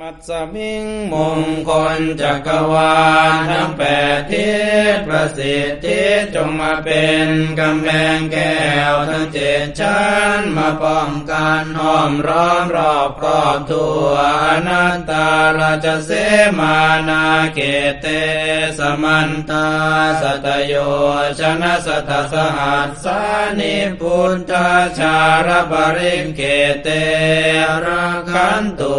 มัสสมิงมงคลจักรวาลทั้งแปดทิศประสิทธิจงมาเป็นกำแพงแก้วทั้งเจ็ดชั้นมาป้องกันห้อมร้อมรอบครอบทั่วอนันตาราชเสมานาเกเตสมันตาสตโยชนะสตสหัสสานิพุทธาชารปริงเกเตราคันตุ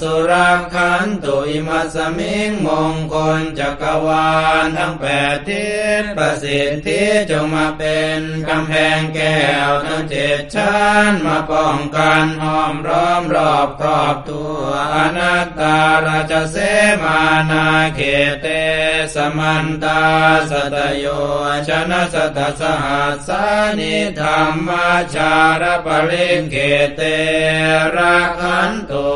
สุราคันตุอิมัสมิงมงคลจักรวาลทั้งแปดทิศประสิทธิจงมาเป็นกำแพงแก้วทั้งเจ็ดชั้นมาป้องกันห้อมร้อมรอบครอบตัวอนัตตาราชเสมานาเขเตสมันตาสตโยชนะสตสหัสสานิธรรมชารปริงเขเตราคันตุ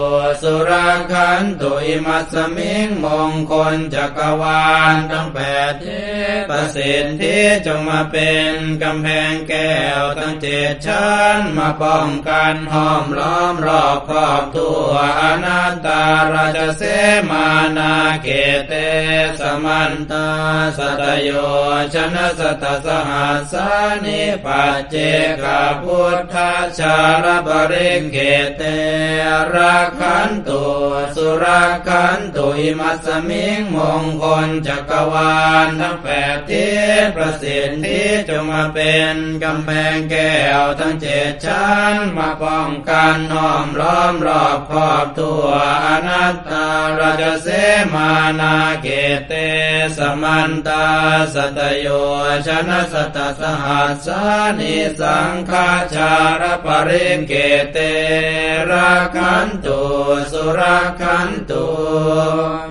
สุราคันตุอิมัสมิงมงคลจักรวาลทั้งแปดเทิศประสิทธิจงมาเป็นกำแพงแก้วทั้งเจ็ดชั้นมาป้องกันห้อมล้อมรอบครอบตัวอนันตาราชเสมานาเกเตสมันตาสตโยชนะสตสหัสานิปัจเจกพุทธาชารปริเกเตราคันตุสุราคันตุอิมัสมิงมงคลจักรวาลทั้งแปดทิศประสิทธิจงมาเป็นกำแพงแก้วทั้งเจ็ดชั้นมาป้องกันห้อมล้อมรอบครอบตัวอนัตตาราชเสมานาเกเตสมันตาสตโยชนะสตสหัสสานิสังฆาชารปริงเกเตราคันตุสุราคันตุ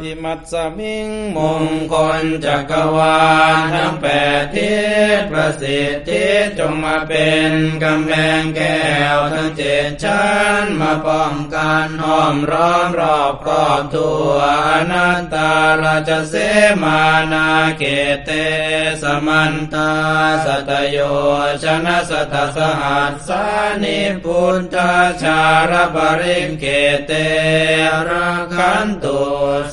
อิมัสสมิงมงคลจักรวาลทั้งแปดทิศประสิทธิจงมาเป็นกำแพงแก้วทั้งเจ็ดชั้นมาป้องกันห้อมร้อมรอบครอบทั่วอนันตาราชเสมานาเกเตสมันตาสตโยชนะสตสหัสสานิพุทธาชารปริงเกเตราคันตุ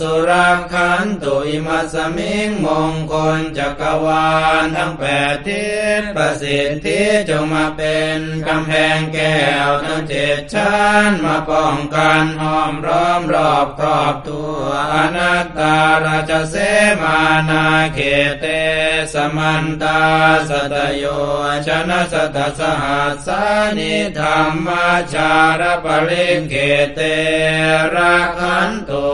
สุราคันตุอิมัสมิงมงคลจักรวาลทั้งแปดทิศประสิทธิจงมาเป็นกำแพงแก้วทั้งเจ็ดชั้นมาป้องกันห้อมร้อมรอบครอบตัวอนัตตาราชเสมานาเขเตสมันตาสตโยชนะสตสหัสานิธรรมชารปริเขเตรราคันตุ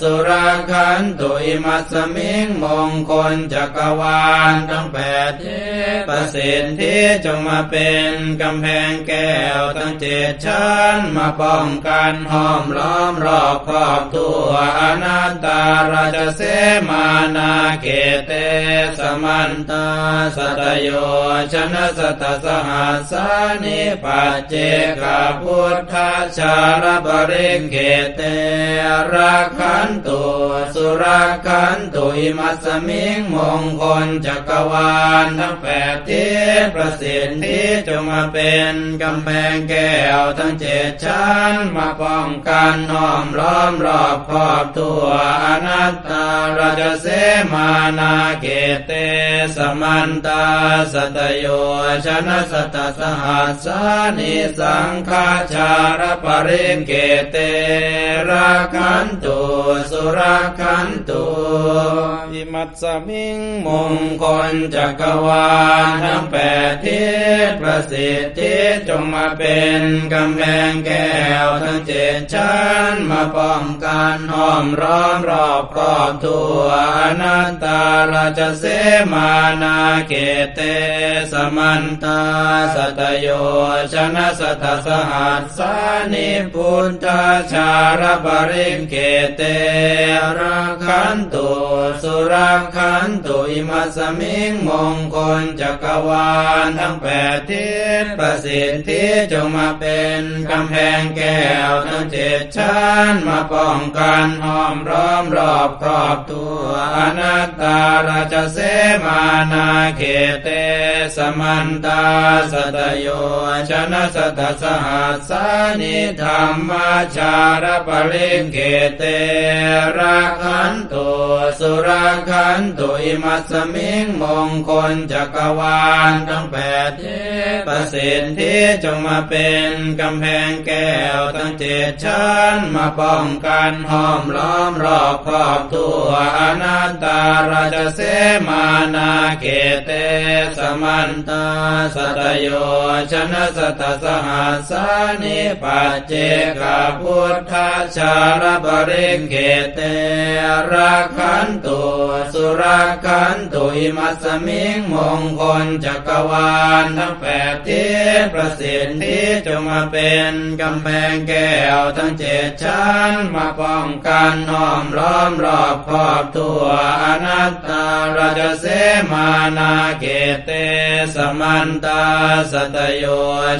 สุราคันตุอิมัสมิงมงคลจักรวาลทั้งแปดเทิศประสิทธิจงมาเป็นกำแพงแก้วทั้งเจ็ดชั้นมาป้องกันห้อมล้อมรอบครอบตัวอนันตาราชเสมานาเกเตสมันตาสตโยชนะสตสหัสานิปัจเจกพุทธาชารปริเกเตราคันตุสุราคันตุอิมัสมิงมงคลจักรวาลทั้งแปดทิศประสิทธิจงมาเป็นกำแพงแก้วทั้งเจ็ดชั้นมาป้องกันห้อมล้อมรอบครอบตัวอนัตตาราชเสมานาเกเตสมันตาสตโยชนะสตสหัสานิสังฆาชารปริงเกเตราคันตุสุราคันตุอิมัสสมิงมงคลจักรวาลทั้งแปดทิศประสิทธิจงมาเป็นกำแพงแก้วทั้งเจ็ดชั้นมาป้องกันห้อมร้อมรอบครอบทั่วอนันตาราชเสมานาเกเตสมันตาสตโยชนะสตสหัสสานิพุทธาชารปริงเกเตราคันตุสุราคันตุอิมัสมิงมงคลจักรวาลทั้งแปดทิศประสิทธิจงมาเป็นกำแพงแก้วทั้งเจ็ดชั้นมาป้องกันห้อมร้อมรอบครอบตัวอนัตตาราชเสมานาเขเตสมันตาสตโยชนะสตสหัสสานิธรรมชารปรงเขเตระคันตุสุราคันตุอิมัสมิงมงคลจักรวาลทั้งแปดทิศประสิทธิจงมาเป็นกำแพงแก้วทั้งเจ็ดชั้นมาป้องกันห้อมล้อมรอบครอบทั่วอนันตาราชเสมานาเกเตสมันตาสัตโยชนะสัตสหัสสานิปัจเจกพุทธชชาลปริเกเตรักขันตุสุรักขันตุอิมัสมิงมงคลจักรวาลทั้งแปดทิศประสิทธิจงมาเป็นกำแพงแก้วทั้งเจ็ดชั้นมาป้องกันห้อมล้อมรอบครอบทั่วอนัตตาราชเสมานาเกเตสมันตาสตโย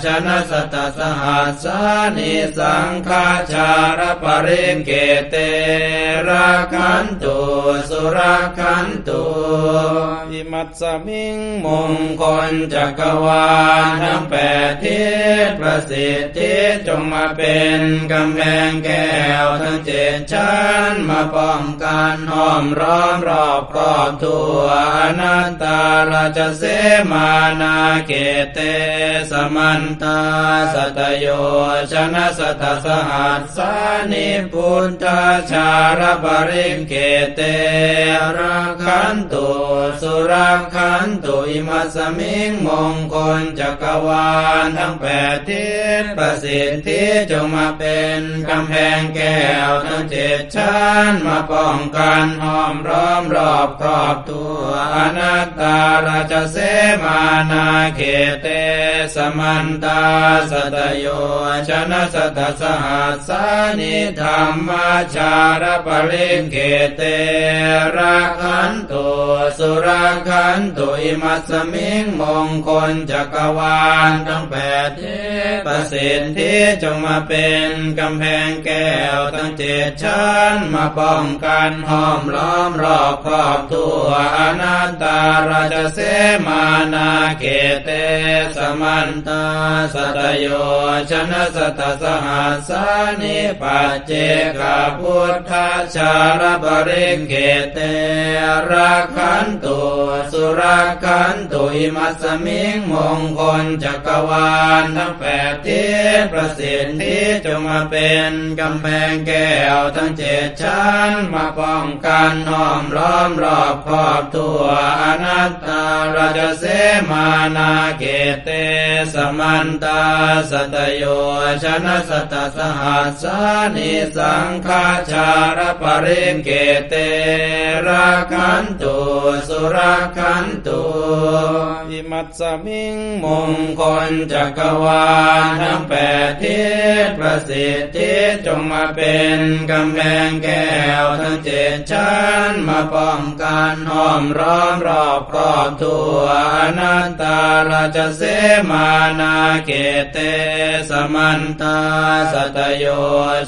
ชนะสตสหัสสานิสังฆาชารปริเกเตราคันตุสุราคันตุอิมัสสมิงมงคลจักรวาลทั้งแปดทิศประสิทธิจงมาเป็นกำแพงแก้วทั้งเจ็ดชั้นมาป้องกันห้อมร้อมรอบครอบทั่วอนันตาราชเสมานาเกเตสมันตาสัตโยชนะสัตสหัสสานิพุทธชาลปริเกเตรักขันตุสุรักขันตุอิมัสมิงมงคลจักรวาลทั้งแปดทิศประสิทธิจงมาเป็นกำแพงแก้วทั้งเจ็ดชั้นมาป้องกันห้อมร้อมรอบครอบตัวอนัตตาราชเสมานาเขเตสมันตาสตโยชนะสัตสหัสสานิธรรมชารปริเกเตระขันตุสุรักขันตุอิมัสมิงมงคลจักรวาลทั้งแปดทิศ ประสิทธิจงมาเป็นกำแพงแก้วทั้งเจ็ดชั้นมาป้องกันห้อมล้อมรอบครอบทั่วอนันตาราชเสมานาเกเตสมันตาสัตโยชนะสัตสหัสสานิปัจเจกพุทธชาลปริเกเตรักขันตุสุรักขันตุอิมัสสมิงมงคลจักรวาลทั้งแปดทิศประสิทธิจงมาเป็นกำแพงแก้วทั้งเจ็ดชั้นมาป้องกันน้อมล้อมรอบครอบตัวอนัตตา ราชเสมานาเกเตสมันตาสัตโยชนะสัตสหัสานิสังฆาชารปริเกเตราคันตุสุราคันตุอิมัสสมิงมงคลจักรวาลทั้งแปดทิศประสิทธิจงมาเป็นกำแพงแก้วทั้งเจ็ดชั้นมาป้องกันห้อมร้อมรอบครอบทั่วอนันตาราชเสมานาเกเตสมันตาสัตโย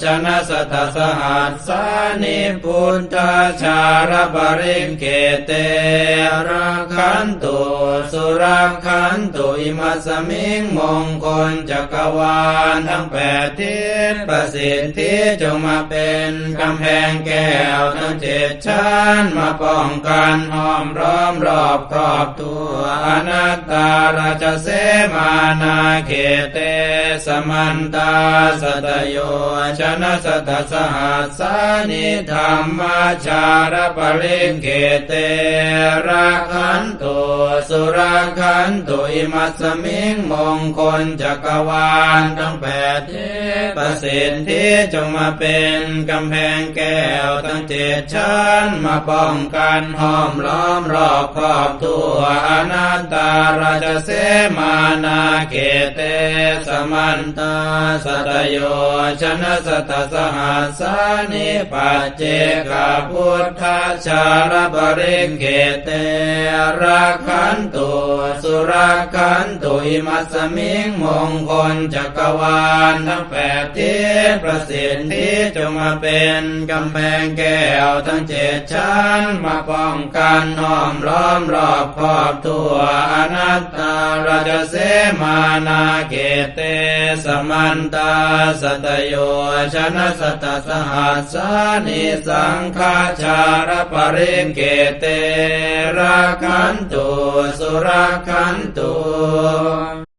ชนะสัตสหัสสานิพุทธชาลปริเกเตรักขันตุสุรักขันตุอิมัสสมิงมงคลจักรวาลทั้งแปดทิศประสิทธิจงมาเป็นกำแพงแก้วทั้งเจ็ดชั้นมาป้องกันห้อมร้อมรอบครอบตัวอนัตตาราชเสมานาเขเตสมันตาสตโยชนะสตสหัสสานิธรรมชารปริเกเตรักขันตุสุรักขันตุอิมัสมิงมงคลจักรวาลทั้งแปดทิศประสิทธิจงมาเป็นกำแพงแก้วทั้งเจ็ดชั้นมาป้องกันห้อมล้อมรอบครอบทั่วอนันตาราชเสมานาเกเตสมันตาสัตโยชนะสัตสหัสานิปัจเจกพุทธชาลปริเกเตรักขันตุสุรักขันตุอิมัสมิงมงคลจักรวาลทั้งแปดทิศประสิทธิจงมาเป็นกำแพงแก้วทั้งเจ็ดชั้นมาป้องกันห้อมล้อมรอบครอบตัวอนัตตาราชเสมานาเกเตสมันตาสตโยชนะสตสหัสสานิสังฆาชารปริเกเตราคันตุสุราคันตุ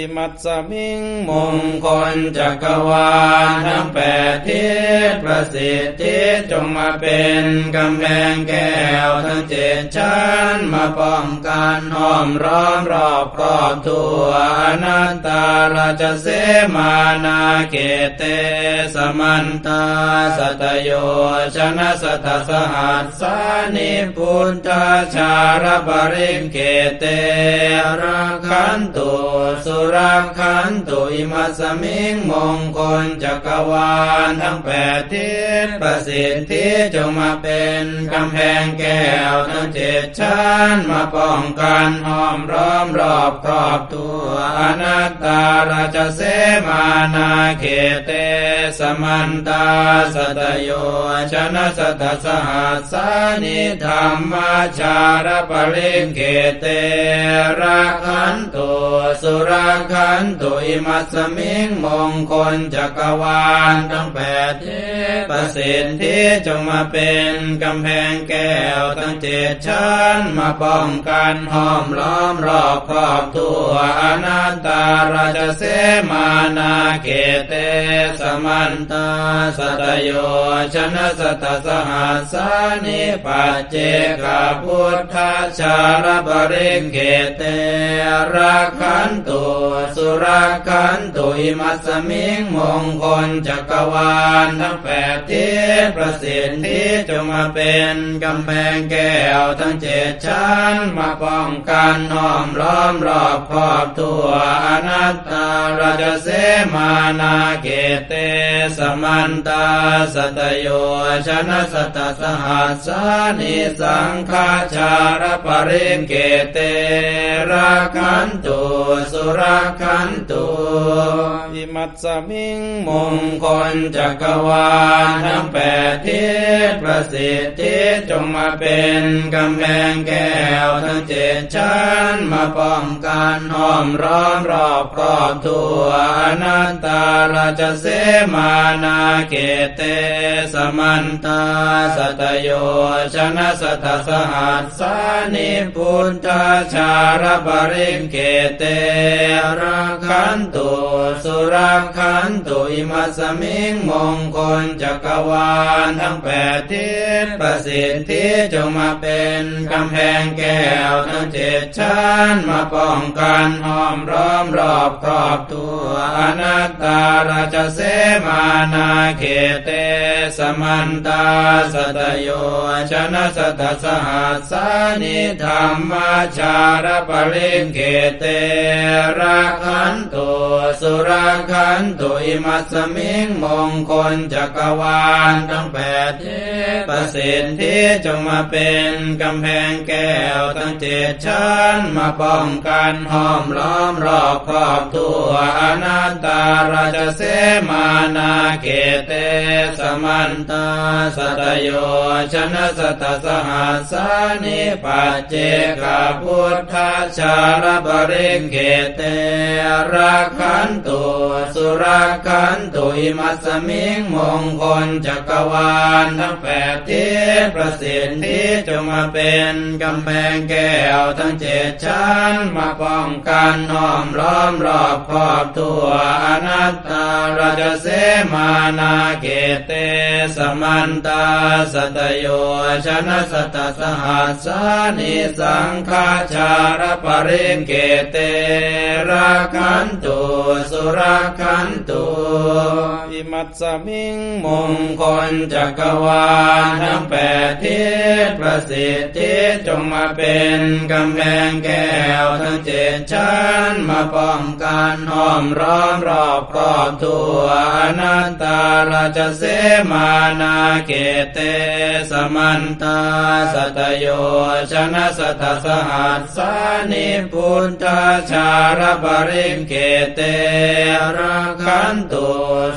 ิมัตสมิงมงคลจักรวาลทั้งแปดทิศประสิทธิจงมาเป็นกำแพงแก้วทั้งเจ็ดชั้นมาป้องกันห้อมร้อมรอบครอบทั่วอนัตตาราชเสมานาเกเตสมันตาสัตโยชนะสัตสหัสสานิพุทธาชารบริเกเตราคันตุสุราคันตุอิมัสมิงมงคลจักรวาลทั้งแปดทิศประสิทธิจงมาเป็นกำแพงแก้วทั้งเจ็ดชั้นมาป้องกันห้อมร้อมรอบครอบตัวอนัตตาราชเสมานาเขเตสมันตาสตโยชนะสตสหัสานิธรรมชารปริงเกเตราคันตุ สุราคันตุอิมัสมิงมงคลจักรวาลทั้งแปดทิศประสิทธิจงมาเป็นกำแพงแก้วทั้งเจ็ดชั้นมาป้องกันห้อมล้อมรอบครอบทั่วอนัตตาราชเสมานาเกเตสมันตาสัตโยชนะสตสหัสสานิปัจเจกพุทธาชารบริเกเตราคันตุสุรคันตุอิมัสมิงมงคลจักรวาลทั้งแปดทิศประสิทธิจงมาเป็นกำแพงแก้วทั้งเจ็ดชั้นมาป้องกันห้อมล้อมรอบครอบทั่วอนัตตาราชเสมานาเกเตสมันตาสตโยชนะสตสหัสสานิสังฆาชารปริงเกเตราคันตุสุราคันตุอิมัตสมิงมงคลจักรวาลทั้งแปดทิศ ประสิทธิจงมาเป็นกำแพงแก้วทั้งเจ็ดชั้นมาป้องกันห้อมร้อมรอบครอบทั่วอนัตตาราชเสมานาเกเตสมันตาสตโยชนะสัตสหัสสานิพุทธาชารบริเกเตราคันตุสุราคันตุอิมัสมิงมงคลจักรวาลทั้งแปดทิศประสิทธิจงมาเป็นกำแพงแก้วทั้งเจ็ดชั้นมาป้องกันห้อมร้อมรอบครอบตัวอนัตตาราชเสมานาเขเตสมันตาสตโยชนะสตสหัสสานิธรรมชารปริงเขเตราคันตุสุราคันตุอิมัสมิงมงคลจักรวาลทั้งแปดเทประสิทธิจงมาเป็นกำแพงแก้วทั้งเจ็ดชั้นมาป้องกันห้อมล้อมรอบครอบตัวอนันตาราชเสมานาเกเตสมันตาสตโยชนะสตสหัสสานิปัจเจกพุทธชาลบริงเกเตราคันตุสุราคันตุอิมัสสมิงมงคลจักรวาลทั้งแปดทิศประสิทธิจงมาเป็นกำแพงแก้วทั้งเจ็ดชั้นมาป้องกันน้อมล้อมรอบครอบตัวอนัตตาราชเสมานาเกเตสมันตาสตโยชนะสตสหัสสานิสังฆาชารปริงเกเตราคันตุสุราคันตุอิมัสสมิงมงคลจักรวาลทั้งแปดทิศประสิทธิจงมาเป็นกำแพงแก้วทั้งเจ็ดชั้นมาป้องกันห้อมร้อมรอบครอบตัวอนันตาราชเสมานาเกเตสมันตาสตโยชนะสัตสหัสสานิพุทธชารปริเกเตราคันตุ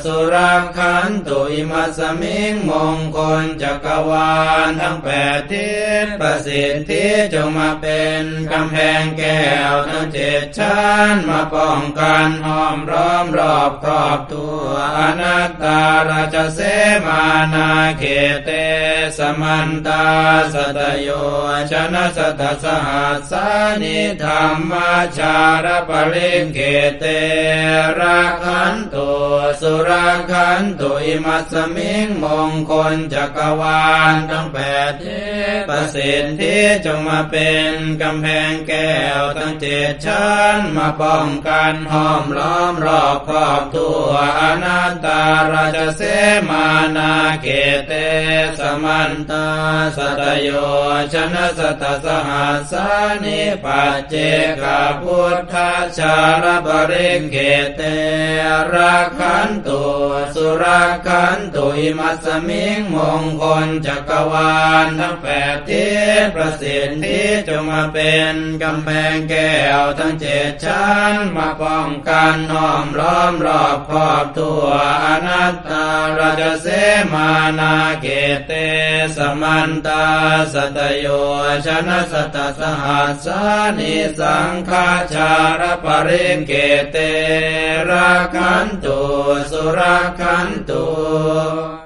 สุราคันตุอิมัสมิงมงคลจักรวาลทั้งแปดทิศประสิทธิจงมาเป็นกำแพงแก้วทั้งเจ็ดชั้นมาป้องกันห้อมร้อมรอบครอบตัวอนัตตาราชเสมานาเขเตสมันตาสตโยชนะสตสหัสานิธรรมชารปริงเขเตราคันตุสุราคันตุอิมัสสมิงมงคลจักรวาลทั้งแปดทิศประสิทธิจงมาเป็นกำแพงแก้วทั้งเจ็ดชั้นมาป้องกันห้อมล้อมรอบครอบตัวอนันตาราชเสมานาเกเตสมันตาสตโยชนะสตสหัสานิปัจเจกพุทธชาลปริเกเตราคันตุสุราคันตุอิมัสสมิงมงคลจักรวาลทั้งแปดทิศประสิทธิจงมาเป็นกำแพงแก้วทั้งเจ็ดชั้นมาป้องกันน้อมล้อมรอบครอบตัวอนัตตาราชเสมานาเกเตสมันตาสตโยชนะสตสหัสานิสังฆาชารปริงเกเตราคันตุสุราคันตุ